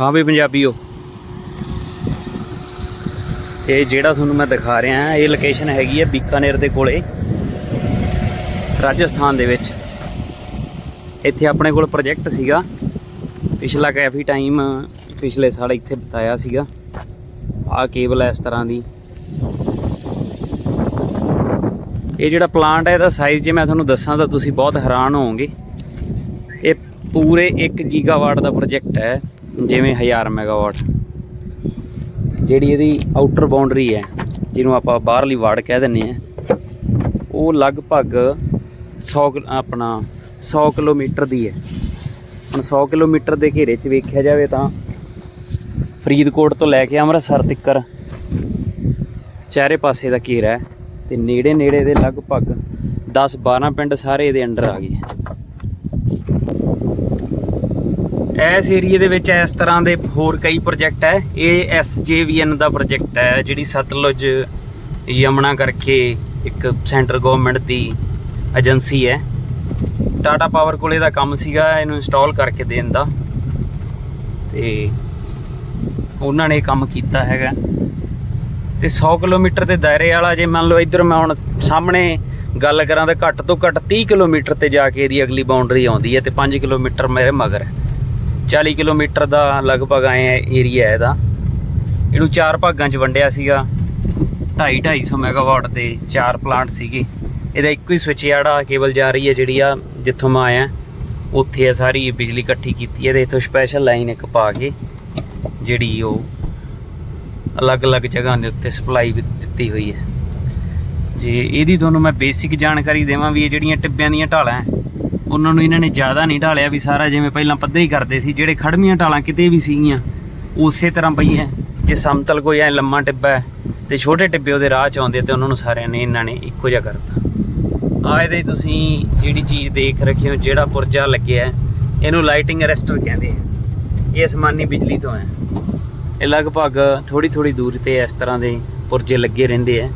ਹਾਂ ਵੀ ਪੰਜਾਬੀਓ। ਇਹ ਜਿਹੜਾ ਤੁਹਾਨੂੰ ਮੈਂ ਦਿਖਾ ਰਿਹਾ, ਇਹ ਲੋਕੇਸ਼ਨ ਹੈਗੀ ਹੈ ਬੀਕਾਨੇਰ ਦੇ ਕੋਲੇ, ਰਾਜਸਥਾਨ ਦੇ ਵਿੱਚ। ਇੱਥੇ ਆਪਣੇ ਕੋਲ ਪ੍ਰੋਜੈਕਟ ਸੀਗਾ। ਪਿਛਲਾ ਕਾਫੀ ਟਾਈਮ ਪਿਛਲੇ ਸਾਲ ਇੱਥੇ ਬਤਾਇਆ ਸੀਗਾ। ਆਹ ਕੇਬਲ ਹੈ ਇਸ ਤਰ੍ਹਾਂ ਦੀ। ਇਹ ਜਿਹੜਾ ਪਲਾਂਟ ਹੈ, ਇਹਦਾ ਸਾਈਜ਼ ਜੇ ਮੈਂ ਤੁਹਾਨੂੰ ਦੱਸਾਂ ਤਾਂ ਤੁਸੀਂ ਬਹੁਤ ਹੈਰਾਨ ਹੋਵੋਗੇ। ਇਹ ਪੂਰੇ 1 ਗੀਗਾਵਾਟ ਦਾ ਪ੍ਰੋਜੈਕਟ ਹੈ। ਜਿਵੇਂ 1000 ਮੈਗਾਵਾਟ ਜਿਹੜੀ ਇਹਦੀ ਆਊਟਰ ਬਾਉਂਡਰੀ ਹੈ, ਜਿਹਨੂੰ ਆਪਾਂ ਬਾਹਰਲੀ ਵਾੜ ਕਹਿ ਦਿੰਨੇ ਆ ਉਹ ਲਗਭਗ 100 ਕਿਲ- ਆਪਣਾ 100 ਕਿਲੋਮੀਟਰ ਦੀ ਹੈ। ਹੁਣ 100 ਕਿਲੋਮੀਟਰ ਦੇ ਘੇਰੇ 'ਚ ਵੇਖਿਆ ਜਾਵੇ ਤਾਂ ਫਰੀਦਕੋਟ ਤੋਂ ਲੈ ਕੇ ਅੰਮ੍ਰਿਤਸਰ ਤੱਕਰ ਚਾਰੇ ਪਾਸੇ ਦਾ ਘੇਰਾ ਹੈ ਤੇ ਨੇੜੇ ਨੇੜੇ ਦੇ ਲਗਭਗ 10 12 ਪਿੰਡ ਸਾਰੇ ਇਹਦੇ ਅੰਡਰ ਆ ਗਏ ਇਸ ਏਰੀਏ ਦੇ ਵਿੱਚ ਇਸ ਤਰ੍ਹਾਂ ਦੇ ਹੋਰ ਕਈ ਪ੍ਰੋਜੈਕਟ ਹੈ। ਇਹ ਐਸਜੇਵੀਐਨ ਦਾ ਪ੍ਰੋਜੈਕਟ ਹੈ, ਜਿਹੜੀ ਸਤਲੁਜ ਯਮਨਾ ਕਰਕੇ ਇੱਕ ਸੈਂਟਰ ਗਵਰਨਮੈਂਟ ਦੀ ਏਜੰਸੀ ਹੈ। ਟਾਟਾ ਪਾਵਰ ਕੋਲੇ ਦਾ ਕੰਮ ਸੀਗਾ, ਇਹਨੂੰ ਇੰਸਟਾਲ ਕਰਕੇ ਦੇਣ ਦਾ। ਤੇ ਉਹਨਾਂ ਨੇ ਕੰਮ ਕੀਤਾ ਹੈਗਾ। ਤੇ 100 ਕਿਲੋਮੀਟਰ ਦੇ ਦਾਇਰੇ ਵਾਲਾ, ਜੇ ਮੰਨ ਲਓ ਇੱਧਰ ਮੈਂ ਹੁਣ ਸਾਹਮਣੇ ਗੱਲ ਕਰਾਂ ਤਾਂ ਘੱਟ ਤੋਂ ਘੱਟ 30 ਕਿਲੋਮੀਟਰ ਤੇ ਜਾ ਕੇ ਇਹਦੀ ਅਗਲੀ ਬਾਉਂਡਰੀ ਆਉਂਦੀ ਹੈ ਤੇ 5 ਕਿਲੋਮੀਟਰ ਮੇਰੇ ਮਗਰ ਹੈ। 40 ਕਿਲੋਮੀਟਰ ਦਾ ਲਗਭਗ ਆਏ ਏਰੀਆ ਹੈ ਇਹਦਾ। ਇਹਨੂੰ ਚਾਰ ਭਾਗਾਂ 'ਚ ਵੰਡਿਆ ਸੀਗਾ। 2.5 250 ਮੈਗਾਵਾਟ ਦੇ ਚਾਰ ਪਲਾਂਟ ਸੀਗੇ। ਇਹਦਾ ਇੱਕੋ ਹੀ ਸਵਿਚ ਜਿਹੜਾ ਕੇਬਲ ਜਾ ਰਹੀ ਹੈ ਜਿਹੜੀ ਆ ਜਿੱਥੋਂ ਮੈਂ ਆਇਆ। ਉੱਥੇ ਆ ਸਾਰੀ ਬਿਜਲੀ ਇਕੱਠੀ ਕੀਤੀ ਹੈ ਤੇ ਇੱਥੋਂ ਸਪੈਸ਼ਲ ਲਾਈਨ ਇੱਕ ਪਾ ਕੇ ਜਿਹੜੀ ਉਹ ਅਲੱਗ-ਅਲੱਗ ਜਗ੍ਹਾ ਦੇ ਉੱਤੇ ਸਪਲਾਈ ਵੀ ਦਿੱਤੀ ਹੋਈ ਹੈ। ਜੇ ਇਹਦੀ ਤੁਹਾਨੂੰ ਮੈਂ ਬੇਸਿਕ ਜਾਣਕਾਰੀ ਦੇਵਾਂ ਵੀ ਇਹ ਜਿਹੜੀਆਂ ਟਿੱਬਿਆਂ ਦੀਆਂ ਢਾਲਾਂ ਹੈ, ਉਹਨਾਂ ਨੂੰ ਇਹਨਾਂ ਨੇ ਜ਼ਿਆਦਾ ਨਹੀਂ ਢਾਲਿਆ ਵੀ ਸਾਰਾ ਜਿਵੇਂ ਪਹਿਲਾਂ ਪੱਧਰ ਹੀ ਕਰਦੇ ਸੀ, ਜਿਹੜੇ ਖੜਮੀਆਂ ਢਾਲਾਂ ਕਿਤੇ ਵੀ ਸੀਗੀਆਂ, ਉਸੇ ਤਰ੍ਹਾਂ ਪਈਆਂ ਜੇ ਸਮਤਲ ਕੋਈ ਐ ਲੰਮਾ ਟਿੱਬਾ ਹੈ ਤੇ ਛੋਟੇ ਟਿੱਬੇ ਉਹਦੇ ਰਾਹ ਚ ਆਉਂਦੇ ਤੇ ਉਹਨਾਂ ਨੂੰ ਸਾਰਿਆਂ ਨੇ ਇਹਨਾਂ ਨੇ ਇੱਕੋ ਜਿਹਾ ਕਰਤਾ। ਆ ਇਹਦੇ ਤੁਸੀਂ ਜਿਹੜੀ ਚੀਜ਼ ਦੇਖ ਰੱਖਿਓ ਜਿਹੜਾ ਪੁਰਜਾ ਲੱਗਿਆ ਇਹਨੂੰ ਲਾਈਟਿੰਗ ਅਰੈਸਟਰ ਕਹਿੰਦੇ ਆ। ਇਹ ਅਸਮਾਨੀ ਬਿਜਲੀ ਤੋਂ ਹੈ। ਇਹ ਲਗਭਗ ਥੋੜੀ ਥੋੜੀ ਦੂਰੀ ਤੇ ਇਸ ਤਰ੍ਹਾਂ ਦੇ ਪੁਰਜੇ ਲੱਗੇ ਰਹਿੰਦੇ ਆ।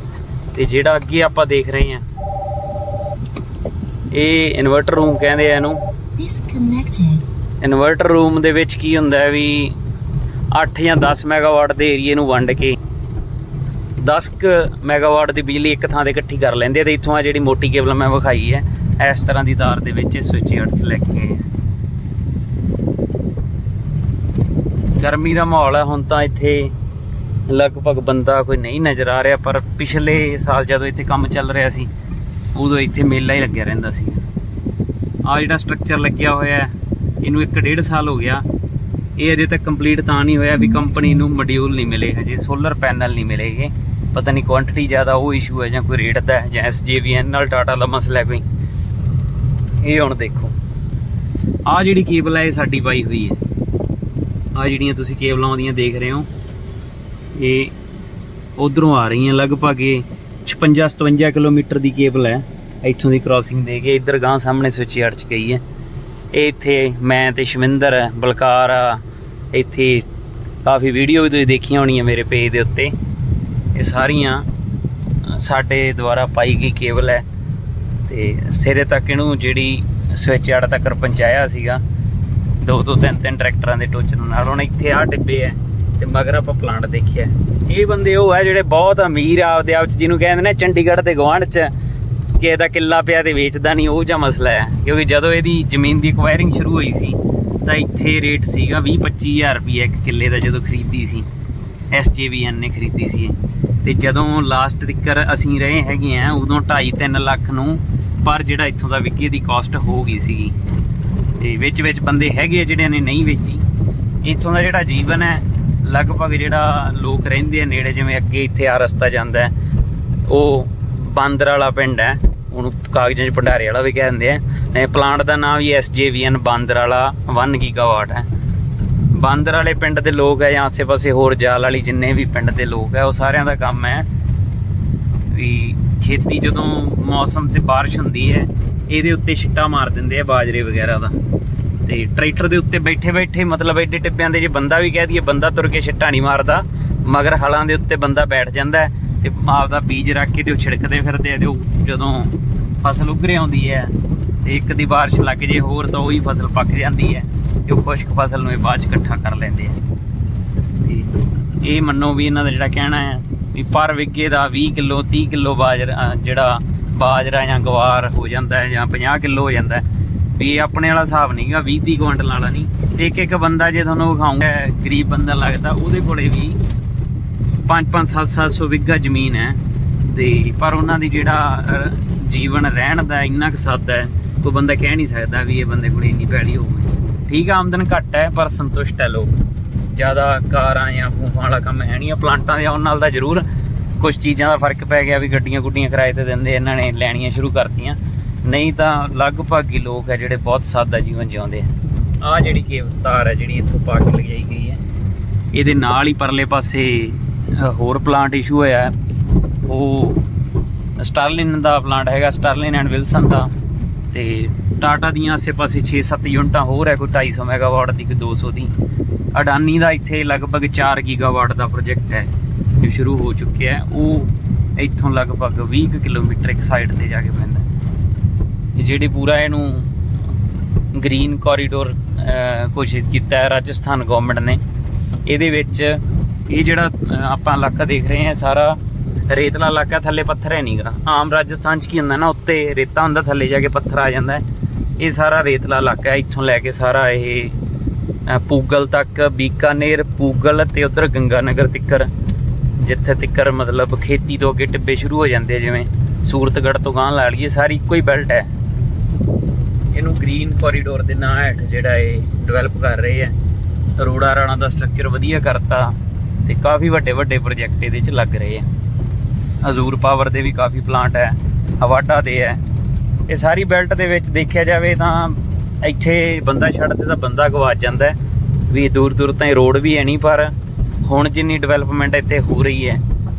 ਤੇ ਜਿਹੜਾ ਅੱਗੇ ਆਪਾਂ ਦੇਖ ਰਹੇ ਹਾਂ ਇਹ ਇਨਵਰਟਰ ਰੂਮ ਕਹਿੰਦੇ ਆ ਇਹਨੂੰ Disconnected. ਇਨਵਰਟਰ ਰੂਮ ਦੇ ਵਿੱਚ ਕੀ ਹੁੰਦਾ ਹੈ ਵੀ 8 ਜਾਂ 10 ਮੈਗਾਵਾਟ ਦੇ ਏਰੀਏ ਨੂੰ ਵੰਡ ਕੇ 10 ਕੁ ਮੈਗਾਵਾਟ ਦੀ ਬਿਜਲੀ ਇੱਕ ਥਾਂ ਤੇ ਇਕੱਠੀ ਕਰ ਲੈਂਦੇ ਆ ਤੇ ਇੱਥੋਂ ਆ ਜਿਹੜੀ ਮੋਟੀ ਕੇਬਲ ਮੈਂ ਵਿਖਾਈ ਹੈ ਇਸ ਤਰ੍ਹਾਂ ਦੀ ਤਾਰ ਦੇ ਵਿੱਚ ਸਵਿਚ 'ਚ ਲੈ ਕੇ ਗਰਮੀ ਦਾ ਮਾਹੌਲ ਹੈ ਹੁਣ ਤਾਂ ਇੱਥੇ ਲਗਭਗ ਬੰਦਾ ਕੋਈ ਨਹੀਂ ਨਜ਼ਰ ਆ ਰਿਹਾ ਪਰ ਪਿਛਲੇ ਸਾਲ ਜਦੋਂ ਇੱਥੇ ਕੰਮ ਚੱਲ ਰਿਹਾ ਸੀ ਉਦੋਂ ਇੱਥੇ ਮੇਲਾ ਹੀ ਲੱਗਿਆ ਰਹਿੰਦਾ ਸੀ। ਆ ਜਿਹੜਾ ਸਟਰਕਚਰ ਲੱਗਿਆ ਹੋਇਆ ਹੈ, ਇਹਨੂੰ ਇੱਕ ਡੇਢ ਸਾਲ ਹੋ ਗਿਆ। ਇਹ ਅਜੇ ਤੱਕ ਕੰਪਲੀਟ ਤਾਂ ਨਹੀਂ ਹੋਇਆ ਵੀ ਕੰਪਨੀ ਨੂੰ ਮੋਡਿਊਲ ਨਹੀਂ ਮਿਲੇ ਹਜੇ ਸੋਲਰ ਪੈਨਲ ਨਹੀਂ ਮਿਲੇਗੇ ਪਤਾ ਨਹੀਂ ਕੁਆਂਟੀਟੀ ਜ਼ਿਆਦਾ ਉਹ ਇਸ਼ੂ ਹੈ ਜਾਂ ਕੋਈ ਰੇਟ ਦਾ ਹੈ ਜਾਂ ਐਸਜੀਵੀਐਨ ਨਾਲ ਟਾਟਾ ਦਾ ਮਸਲਾ ਕੋਈ। ਇਹ ਹੁਣ ਦੇਖੋ। ਆ ਜਿਹੜੀ ਕੇਬਲ ਹੈ, ਇਹ ਸਾਡੀ ਪਾਈ ਹੋਈ ਹੈ। ਆ ਜਿਹੜੀਆਂ ਤੁਸੀਂ ਕੇਬਲਾਂ ਆਉਂਦੀਆਂ ਦੇਖ ਰਹੇ ਹੋ, ਇਹ ਉਧਰੋਂ ਆ ਰਹੀਆਂ ਲਗਭਗ ਇਹ। 56 57 ਕਿਲੋਮੀਟਰ ਦੀ ਕੇਬਲ ਹੈ। ਇੱਥੋਂ ਦੀ ਕ੍ਰਾਸਿੰਗ ਦੇ ਕੇ ਇੱਧਰ ਗਾਂ ਸਾਹਮਣੇ ਸਵਿਚ ਯਾਰਡ 'ਚ ਗਈ ਹੈ। ਇਹ ਇੱਥੇ ਮੈਂ ਤੇ ਸ਼ਮਿੰਦਰ ਬਲਕਾਰ ਆ ਇੱਥੇ ਕਾਫੀ ਵੀਡੀਓ ਵੀ ਤੁਸੀਂ ਦੇਖੀਆਂ ਹੋਣੀਆਂ ਮੇਰੇ ਪੇਜ ਦੇ ਉੱਤੇ। ਇਹ ਸਾਰੀਆਂ ਸਾਡੇ ਦੁਆਰਾ ਪਾਈ ਗਈ ਕੇਬਲ ਹੈ। ਤੇ ਸਿਰੇ ਤੱਕ ਇਹਨੂੰ ਜਿਹੜੀ ਸਵਿਚ ਯਾਰਡ ਤੱਕ ਪਹੁੰਚਾਇਆ ਸੀਗਾ, ਦੋ ਤੋਂ ਤਿੰਨ ਤਿੰਨ ਟਰੈਕਟਰਾਂ ਦੇ ਟੋਚਰ ਨਾਲ। ਹੁਣ ਇੱਥੇ ਆ ਡਿੱਬੇ ਹੈ। ਤੇ ਮਗਰ ਆਪਾਂ ਪਲਾਂਟ ਦੇਖਿਆ। ਇਹ ਬੰਦੇ ਉਹ ਹੈ ਜਿਹੜੇ ਬਹੁਤ ਅਮੀਰ ਆ ਆਪਦੇ ਆਪ ਚ, ਜਿਹਨੂੰ ਕਹਿੰਦੇ ਨੇ ਚੰਡੀਗੜ੍ਹ ਦੇ ਗਵਾਂਢ ਚ, ਕਿ ਇਹਦਾ ਕਿੱਲਾ ਪਿਆ ਤੇ ਵੇਚਦਾ ਨਹੀਂ, ਉਹ ਜਿਹਾ ਮਸਲਾ ਹੈ। ਕਿਉਂਕਿ ਜਦੋਂ ਇਹਦੀ ਜ਼ਮੀਨ ਦੀ ਐਕਵਾਇਰਿੰਗ ਸ਼ੁਰੂ ਹੋਈ ਸੀ, ਤਾਂ ਇੱਥੇ ਰੇਟ ਸੀਗਾ 20 25000 ਰੁਪਏ ਇੱਕ ਕਿੱਲੇ ਦਾ ਜਦੋਂ ਖਰੀਦੀ ਸੀ। ਐਸਜੀਵੀਐਨ ਨੇ ਖਰੀਦੀ ਸੀ ਇਹ। ਤੇ ਜਦੋਂ ਲਾਸਟ ਤੱਕਰ ਅਸੀਂ ਰਹੇ ਹੈਗੇ ਆ, ਉਦੋਂ 2.5 3 ਲੱਖ ਨੂੰ ਪਰ ਜਿਹੜਾ ਇੱਥੋਂ ਦਾ ਵਿਕੇ ਦੀ ਕਾਸਟ ਹੋ ਗਈ ਸੀਗੀ। ਤੇ ਵਿੱਚ ਵਿੱਚ ਬੰਦੇ ਹੈਗੇ ਆ ਜਿਹੜਿਆਂ ਨੇ ਨਹੀਂ ਵੇਚੀ। ਇੱਥੋਂ ਦਾ ਜਿਹੜਾ ਜੀਵਨ ਹੈ ਲਗਭਗ ਜਿਹੜਾ ਲੋਕ ਰਹਿੰਦੇ ਆ ਨੇੜੇ, ਜਿਵੇਂ ਅੱਗੇ ਇੱਥੇ ਆ ਰਸਤਾ ਜਾਂਦਾ ਉਹ ਬਾਂਦਰ ਵਾਲਾ ਪਿੰਡ ਹੈ। ਉਹਨੂੰ ਕਾਗਜ਼ਾਂ 'ਚ ਭੰਡਾਰੇ ਵਾਲਾ ਵੀ ਕਹਿੰਦੇ ਆ। ਇਹ ਪਲਾਂਟ ਦਾ ਨਾਮ ਵੀ ਐਸਜੇਵੀਐਨ ਬਾਂਦਰ ਵਾਲਾ 1 ਗੀਗਾਵਾਟ ਹੈ। ਬਾਂਦਰ ਵਾਲੇ ਪਿੰਡ ਦੇ ਲੋਕ ਹੈ ਜਾਂ ਆਸੇ-ਪਾਸੇ ਹੋਰ ਜਾਲ ਵਾਲੀ ਜਿੰਨੇ ਵੀ ਪਿੰਡ ਦੇ ਲੋਕ ਹੈ, ਉਹ ਸਾਰਿਆਂ ਦਾ ਕੰਮ ਹੈ ਵੀ ਖੇਤੀ ਜਦੋਂ ਮੌਸਮ ਤੇ ਬਾਰਿਸ਼ ਹੁੰਦੀ ਹੈ, ਇਹਦੇ ਉੱਤੇ ਛਿੱਟਾ ਮਾਰ ਦਿੰਦੇ ਆ ਬਾਜਰੇ ਵਗੈਰਾ ਦਾ। ਤੇ ਟਰੈਕਟਰ ਦੇ ਉੱਤੇ ਬੈਠੇ ਬੈਠੇ ਮਤਲਬ ਐਡੇ ਟਿੱਬਿਆਂ ਦੇ ਜੇ ਬੰਦਾ ਵੀ ਕਹਿ ਦਈਏ, ਬੰਦਾ ਤੁਰ ਕੇ ਛਿੱਟਾ ਨਹੀਂ ਮਾਰਦਾ, ਮਗਰ ਹਲਾਂ ਦੇ ਉੱਤੇ ਬੰਦਾ ਬੈਠ ਜਾਂਦਾ ਹੈ ਤੇ ਆਪਦਾ ਬੀਜ ਰੱਖ ਕੇ ਤੇ ਉਹ ਛਿੜਕਦੇ ਫਿਰਦੇ ਆ ਤੇ ਉਹ ਜਦੋਂ ਫਸਲ ਉੱਗਰੇ ਆਉਂਦੀ ਹੈ ਤੇ ਇੱਕ ਦੀ ਬਾਰਿਸ਼ ਲੱਗ ਜੇ ਹੋਰ ਤਾਂ ਉਹੀ ਫਸਲ ਪੱਕ ਜਾਂਦੀ ਹੈ ਤੇ ਉਹ ਖੁਸ਼ਕ ਫਸਲ ਨੂੰ ਇਹ ਬਾਅਦ ਚ ਇਕੱਠਾ ਕਰ ਲੈਂਦੇ ਆ। ਤੇ ਇਹ ਮੰਨੋ ਵੀ ਇਹਨਾਂ ਦਾ ਜਿਹੜਾ ਕਹਿਣਾ ਹੈ ਵੀ ਪਰ ਵਿੱਗੇ ਦਾ 20 ਕਿਲੋ 30 ਕਿਲੋ ਬਾਜਰਾ, ਜਿਹੜਾ ਬਾਜਰਾ ਜਾਂ ਗਵਾਰ ਹੋ ਜਾਂਦਾ ਹੈ ਜਾਂ 50 ਕਿਲੋ ਹੋ ਜਾਂਦਾ ਹੈ ਵੀ ਇਹ ਆਪਣੇ ਵਾਲਾ ਹਿਸਾਬ ਨਹੀਂਗਾ 20 30 ਕੁਇੰਟਲ ਵਾਲਾ ਨਹੀਂ। ਤੇ ਇੱਕ ਇੱਕ ਬੰਦਾ ਜੇ ਤੁਹਾਨੂੰ ਵਿਖਾਉਂਗਾ, ਗਰੀਬ ਬੰਦਾ ਲੱਗਦਾ, ਉਹਦੇ ਕੋਲੇ ਵੀ 5 5 7 700 ਵਿੱਗਾ ਜ਼ਮੀਨ ਹੈ। ਤੇ ਪਰ ਉਹਨਾਂ ਦੀ ਜਿਹੜਾ ਜੀਵਨ ਰਹਿਣ ਦਾ ਇੰਨਾ ਕੁ ਸਾਦਾ ਹੈ, ਕੋਈ ਬੰਦਾ ਕਹਿ ਨਹੀਂ ਸਕਦਾ ਵੀ ਇਹ ਬੰਦੇ ਕੋਲ ਇੰਨੀ ਪੈਲੀ ਹੋਊਗੀ ਠੀਕ ਆ, ਆਮਦਨ ਘੱਟ ਹੈ, ਪਰ ਸੰਤੁਸ਼ਟ ਹੈ ਲੋਕ। ਜ਼ਿਆਦਾ ਕਾਰਾਂ ਜਾਂ ਫੂਫਾਂ ਵਾਲਾ ਕੰਮ ਹੈ ਨਹੀਂ ਆ ਪਲਾਂਟਾਂ ਦੇ ਆਉਣ ਨਾਲ ਤਾਂ ਜ਼ਰੂਰ ਕੁਝ ਚੀਜ਼ਾਂ ਦਾ ਫ਼ਰਕ ਪੈ ਗਿਆ ਵੀ ਗੱਡੀਆਂ ਗੁੱਡੀਆਂ ਕਿਰਾਏ ਤੇ ਦਿੰਦੇ, ਇਹਨਾਂ ਨੇ ਲੈਣੀਆਂ ਸ਼ੁਰੂ ਕਰਤੀਆਂ। ਨਹੀਂ ਤਾਂ ਲਗਭਗ ਹੀ ਲੋਕ ਹੈ ਜਿਹੜੇ ਬਹੁਤ ਸਾਦਾ ਜੀਵਨ ਜਿਉਂਦੇ ਆ। ਆ ਜਿਹੜੀ ਕੇਵ ਤਾਰ ਹੈ ਜਿਹੜੀ ਇੱਥੋਂ ਪਾ ਕੇ ਲਗਾਈ ਗਈ ਹੈ। ਇਹਦੇ ਨਾਲ ਹੀ ਪਰਲੇ ਪਾਸੇ ਹੋਰ ਪਲਾਂਟ ਇਸ਼ੂ ਹੋਇਆ ਉਹ ਸਟਾਰਲਿਨ ਦਾ ਪਲਾਂਟ ਹੈਗਾ, ਸਟਾਰਲਿਨ ਐਂਡ ਵਿਲਸਨ ਦਾ। ਤੇ ਟਾਟਾ ਦੀਆਂ ਆਸੇ-ਪਾਸੇ 6-7 ਯੂਨਿਟਾਂ ਹੋਰ ਹੈ, ਕੋਈ 250 ਮੈਗਾਵਾਟ ਦੀ, ਕੋਈ 200 ਦੀ। ਅਡਾਨੀ ਦਾ ਇੱਥੇ ਲਗਭਗ 4 ਗੀਗਾਵਾਟ ਦਾ ਪ੍ਰੋਜੈਕਟ ਹੈ, ਜੋ ਸ਼ੁਰੂ ਹੋ ਚੁੱਕਿਆ ਹੈ। ਉਹ ਇੱਥੋਂ ਲਗਭਗ 20 ਕੁ ਕਿਲੋਮੀਟਰ ਇੱਕ ਸਾਈਡ ਤੇ ਜਾ ਕੇ ਪੈਂਦਾ ਜਿਹੜੇ ਪੂਰਾ ਇਹਨੂੰ ਗ੍ਰੀਨ ਕੋਰੀਡੋਰ ਘੋਸ਼ਿਤ ਕੀਤਾ ਹੈ, ਰਾਜਸਥਾਨ ਗਵਰਨਮੈਂਟ ਨੇ। ਇਹਦੇ ਵਿੱਚ ਇਹ ਜਿਹੜਾ ਆਪਾਂ ਇਲਾਕਾ ਦੇਖ ਰਹੇ ਹਾਂ, ਸਾਰਾ ਰੇਤਲਾ ਇਲਾਕਾ ਥੱਲੇ ਪੱਥਰ ਹੈ ਨਹੀਂਗਾ ਆਮ ਰਾਜਸਥਾਨ 'ਚ ਕੀ ਹੁੰਦਾ ਨਾ, ਉੱਤੇ ਰੇਤਾ ਹੁੰਦਾ, ਥੱਲੇ ਜਾ ਕੇ ਪੱਥਰ ਆ ਜਾਂਦਾ ਇਹ ਸਾਰਾ ਰੇਤਲਾ ਇਲਾਕਾ ਹੈ, ਇੱਥੋਂ ਲੈ ਕੇ ਸਾਰਾ ਇਹ ਪੂਗਲ ਤੱਕ, ਬੀਕਾਨੇਰ, ਪੂਗਲ ਤੇ ਉਧਰ ਗੰਗਾਨਗਰ ਤਿੱਕਰ, ਜਿੱਥੇ ਤਿੱਕਰ ਮਤਲਬ ਖੇਤੀ ਤੋਂ ਅੱਗੇ ਟਿੱਬੇ ਸ਼ੁਰੂ ਹੋ ਜਾਂਦੇ ਜਿਵੇਂ ਸੂਰਤਗੜ੍ਹ ਤੋਂ ਗਾਂਹ ਲਾ ਲਈਏ, ਸਾਰੀ ਇੱਕੋ ਹੀ ਬੈਲਟ ਹੈ। ਇਹਨੂੰ ਗ੍ਰੀਨ ਕੋਰੀਡੋਰ ਦੇ ਨਾਂ ਹੇਠ ਜਿਹੜਾ ਇਹ ਡਿਵੈਲਪ ਕਰ ਰਹੇ ਆ। ਰੋੜਾ ਰਾਣਾ ਦਾ ਸਟਰਕਚਰ ਵਧੀਆ ਕਰਤਾ ਤੇ ਕਾਫੀ ਵੱਡੇ ਵੱਡੇ ਪ੍ਰੋਜੈਕਟ ਇਹਦੇ ਚ ਲੱਗ ਰਹੇ ਆ। ਅਜ਼ੂਰ ਪਾਵਰ ਦੇ ਵੀ ਕਾਫੀ ਪਲਾਂਟ ਹੈ ਹਵਾਡਾ ਦੇ ਹੈ ਇਹ ਸਾਰੀ ਬੈਲਟ ਦੇ ਵਿੱਚ ਦੇਖਿਆ ਜਾਵੇ ਤਾਂ ਇੱਥੇ ਬੰਦਾ ਛੱਡਦੇ ਤਾਂ ਬੰਦਾ ਗਵਾਚ ਜਾਂਦਾ ਵੀ ਦੂਰ ਦੂਰ ਤਾਈਂ ਰੋਡ ਵੀ ਹੈ ਨਹੀਂ, ਪਰ ਹੁਣ ਜਿੰਨੀ ਡਿਵੈਲਪਮੈਂਟ ਇੱਥੇ ਹੋ ਰਹੀ ਹੈ,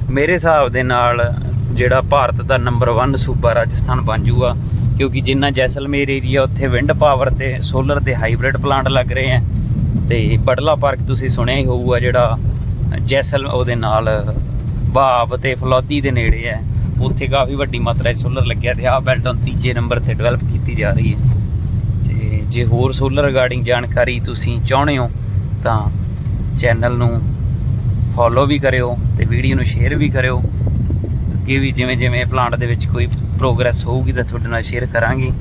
ਮੇਰੇ ਹਿਸਾਬ ਦੇ ਨਾਲ ਜਿਹੜਾ ਭਾਰਤ ਦਾ ਨੰਬਰ 1 ਸੂਬਾ ਰਾਜਸਥਾਨ ਬਣ ਜੂਗਾ ਕਿਉਂਕਿ ਜਿੰਨਾ ਜੈਸਲਮੇਰ ਏਰੀਆ ਉੱਥੇ ਵਿੰਡ ਪਾਵਰ ਤੇ ਸੋਲਰ ਦੇ ਹਾਈਬ੍ਰਿਡ ਪਲਾਂਟ ਲੱਗ ਰਹੇ ਆ, ਤੇ ਬੜਲਾ ਪਾਰਕ ਤੁਸੀਂ ਸੁਣਿਆ ਹੀ ਹੋਊਗਾ ਜਿਹੜਾ ਜੈਸਲ ਉਹਦੇ ਨਾਲ ਭਾਵ ਤੇ ਫਲੌਦੀ ਦੇ ਨੇੜੇ ਹੈ। ਉੱਥੇ ਕਾਫੀ ਵੱਡੀ ਮਾਤਰਾ 'ਚ ਸੋਲਰ ਲੱਗਿਆ ਤੇ ਆਹ ਬੈਲਟ ਹੁਣ ਤੀਜੇ ਨੰਬਰ ਤੇ ਡਿਵੈਲਪ ਕੀਤੀ ਜਾ ਰਹੀ ਹੈ। ਤੇ ਜੇ ਹੋਰ ਸੋਲਰ ਰਿਗਾਰਡਿੰਗ ਜਾਣਕਾਰੀ ਤੁਸੀਂ ਚਾਹੁੰਦੇ ਹੋ, ਤਾਂ ਚੈਨਲ ਨੂੰ ਫੋਲੋ ਵੀ ਕਰਿਓ ਤੇ ਵੀਡੀਓ ਨੂੰ ਸ਼ੇਅਰ ਵੀ ਕਰਿਓ। ਅੱਗੇ ਵੀ ਜਿਵੇਂ ਜਿਵੇਂ ਪਲਾਂਟ ਦੇ ਵਿੱਚ ਕੋਈ ਪ੍ਰੋਗਰੈਸ ਹੋਊਗੀ ਤਾਂ ਤੁਹਾਡੇ ਨਾਲ ਸ਼ੇਅਰ ਕਰਾਂਗੇ।